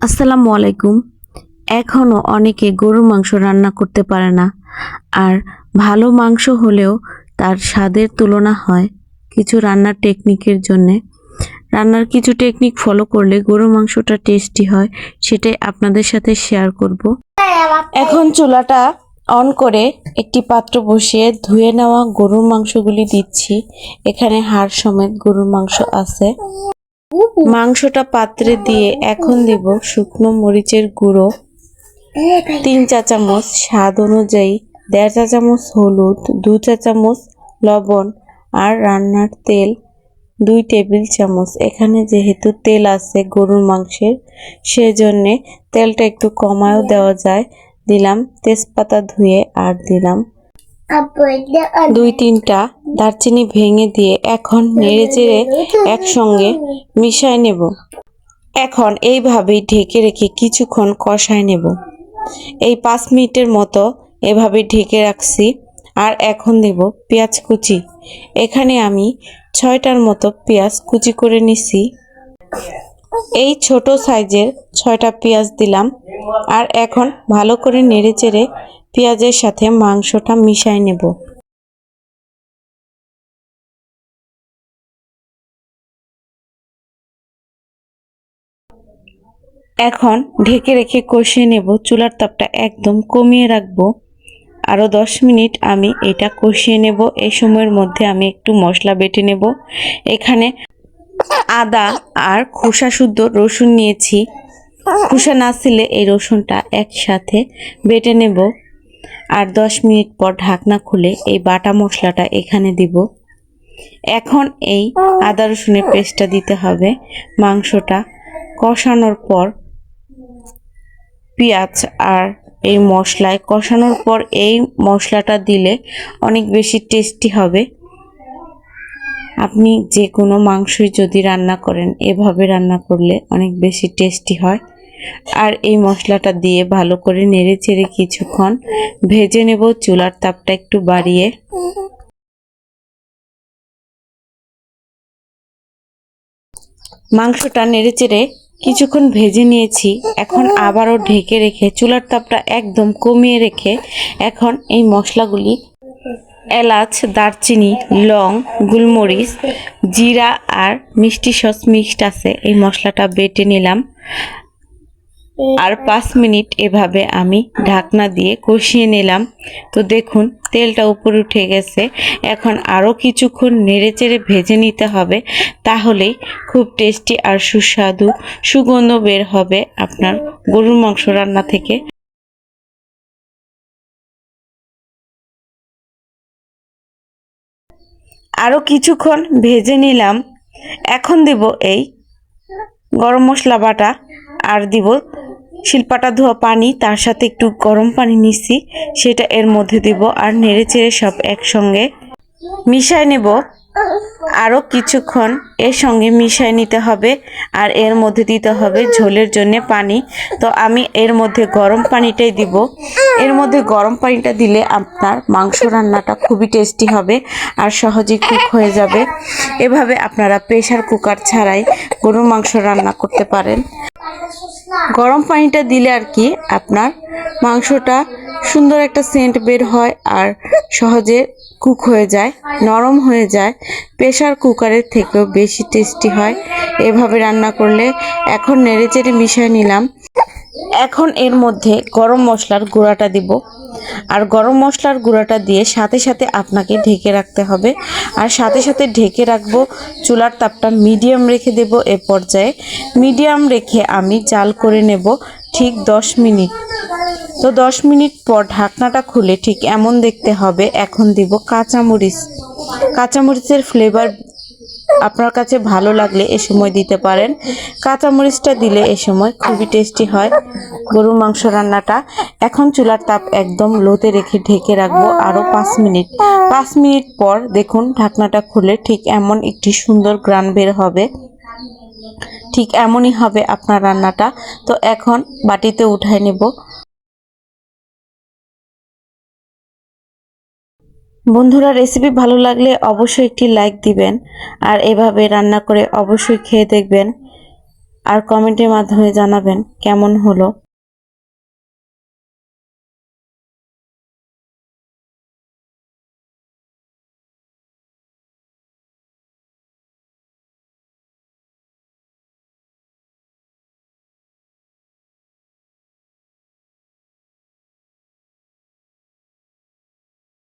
আসসালামু আলাইকুম। এখনও অনেকে গরুর মাংস রান্না করতে পারে না, আর ভালো মাংস হলেও তার স্বাদের তুলনা হয় কিছু রান্নার টেকনিকের জন্যে। রান্নার কিছু টেকনিক ফলো করলে গরুর মাংসটা টেস্টি হয়, সেটাই আপনাদের সাথে শেয়ার করব। এখন চুলাটা অন করে একটি পাত্র বসিয়ে ধুয়ে নেওয়া গরুর মাংসগুলি দিচ্ছি। এখানে হাড় সমেত গরুর মাংস আছে। মাংসটা পাত্রে দিয়ে এখন দিব শুকনো মরিচের গুঁড়ো। তিন চা চামচ স্বাদ অনুযায়ী দেড় চা চামচ হলুদ, দু চা চামচ লবণ আর রান্নার তেল দুই টেবিল চামচ। এখানে যেহেতু তেল আছে গরুর মাংসের, সেজন্যে তেলটা একটু কমায়ও দেওয়া যায়। দিলাম তেজপাতা ধুয়ে আর দিলাম দুই তিনটা দারচিনি ভেঙে দিয়ে এখন নেড়ে চেড়ে একসঙ্গে মিশায় নেব। এখন এইভাবেই ঢেকে রেখে কিছুক্ষণ কষায় নেব। এই পাঁচ মিনিটের মতো এভাবে ঢেকে রাখছি। আর এখন দেব পেঁয়াজ কুচি। এখানে আমি ছয়টার মতো পেঁয়াজ কুচি করে নিছি। এই ছোট সাইজের ছয়টা পেঁয়াজ দিলাম। আর এখন ভালো করে নেড়ে চেড়ে পেঁয়াজের সাথে মাংসটা মিশাই নেব। এখন ঢেকে রেখে কষিয়ে নেব। চুলার তাপটা একদম কমিয়ে রাখব। আরও দশ মিনিট আমি এটা কষিয়ে নেব। এই সময়ের মধ্যে আমি একটু মশলা বেটে নেব। এখানে আদা আর খোসা শুদ্ধ রসুন নিয়েছি। খোসা না ছিলে এই রসুনটা একসাথে বেটে নেব। আর দশ মিনিট পর ঢাকনা খুলে এই বাটা মশলাটা এখানে দিব। এখন এই আদা রসুনের পেস্টটা দিতে হবে। মাংসটা কষানোর পর পেঁয়াজ আর এই মশলায় কষানোর পর এই মশলাটা দিলে অনেক বেশি টেস্টি হবে। আপনি যে কোনো মাংসই যদি রান্না করেন, এভাবে রান্না করলে অনেক বেশি টেস্টি হয়। আর এই মশলাটা দিয়ে ভালো করে নেড়ে চেড়ে কিছুক্ষণ ভেজে নেব চুলার তাপটা একটু বাড়িয়ে। মাংসটা নেড়ে চেড়ে কিছুক্ষণ ভেজে নিয়েছি, এখন আবারও ঢেকে রেখে চুলার তাপটা একদম কমিয়ে রেখে এখন এই মশলাগুলি এলাচ, দারচিনি, লং, গুলমরিচ, জিরা আর মিষ্টি সস মিক্সড আছে, এই মশলাটা বেটে নিলাম। আর পাঁচ মিনিট এভাবে আমি ঢাকনা দিয়ে কষিয়ে নিলাম। তো দেখুন, তেলটা উপরে উঠে গেছে। এখন আরও কিছুক্ষণ নেড়ে চেড়ে ভেজে নিতে হবে, তাহলেই খুব টেস্টি আর সুস্বাদু সুগন্ধ বের হবে আপনার গরুর মাংস রান্না থেকে। আরও কিছুক্ষণ ভেজে নিলাম। এখন দেব এই গরম মশলা বাটা, আর দিব শিলপাটা ধোয়া পানি, তার সাথে একটু গরম পানি নিচ্ছি, সেটা এর মধ্যে দিব আর নেড়ে চেড়ে সব একসঙ্গে মিশায় নেব। আরও কিছুক্ষণ এর সঙ্গে মিশায় নিতে হবে আর এর মধ্যে দিতে হবে ঝোলের জন্য পানি। তো আমি এর মধ্যে গরম পানিটাই দিব। এর মধ্যে গরম পানিটা দিলে আপনার মাংস রান্নাটা খুবই টেস্টি হবে আর সহজে কুক হয়ে যাবে। এভাবে আপনারা প্রেশার কুকার ছাড়াই গরুর মাংস রান্না করতে পারেন। গরম পানিটা দিলে আর কি আপনার মাংসটা সুন্দর একটা সেন্ট বের হয় আর সহজে কুক হয়ে যায়, নরম হয়ে যায়। প্রেশার কুকারের থেকেও বেশি টেস্টি হয়। এভাবে রান্না করলে এখন নেড়েচেড়ে মিশিয়ে নিলাম। এখন এর মধ্যে গরম মশলার গুঁড়াটা দিব। আর গরম মশলার গুঁড়াটা দিয়ে সাথে সাথে আপনাকে ঢেকে রাখতে হবে। আর সাথে সাথে ঢেকে রাখব চুলার তাপটা মিডিয়াম রেখে দেব এ পর্যায়ে। মিডিয়াম রেখে আমি জাল করে নেব ঠিক দশ মিনিট। তো দশ মিনিট পর ঢাকনাটা খুলে ঠিক এমন দেখতে হবে। এখন দিব কাঁচামরিচ। কাঁচামরিচের ফ্লেভার আপনার কাছে ভালো লাগলে এ সময় দিতে পারেন। কাঁচামরিচটা দিলে এ সময় খুবই টেস্টি হয়। গরুর মাংস রান্নাটা এখন চুলার তাপ একদম লোতে রেখে ঢেকে রাখব আরও পাঁচ মিনিট। পাঁচ মিনিট পর দেখুন ঢাকনাটা খুলে ঠিক এমন একটি সুন্দর গ্রান বের হবে। ঠিক এমনই হবে আপনার রান্নাটা। তো এখন বাটিতে উঠায় নেব। বন্ধুরা রেসিপি ভালো লাগলে অবশ্যই একটি লাইক দিবেন আর এভাবে রান্না করে অবশ্যই খেয়ে দেখবেন আর কমেন্টের মাধ্যমে জানাবেন কেমন হলো।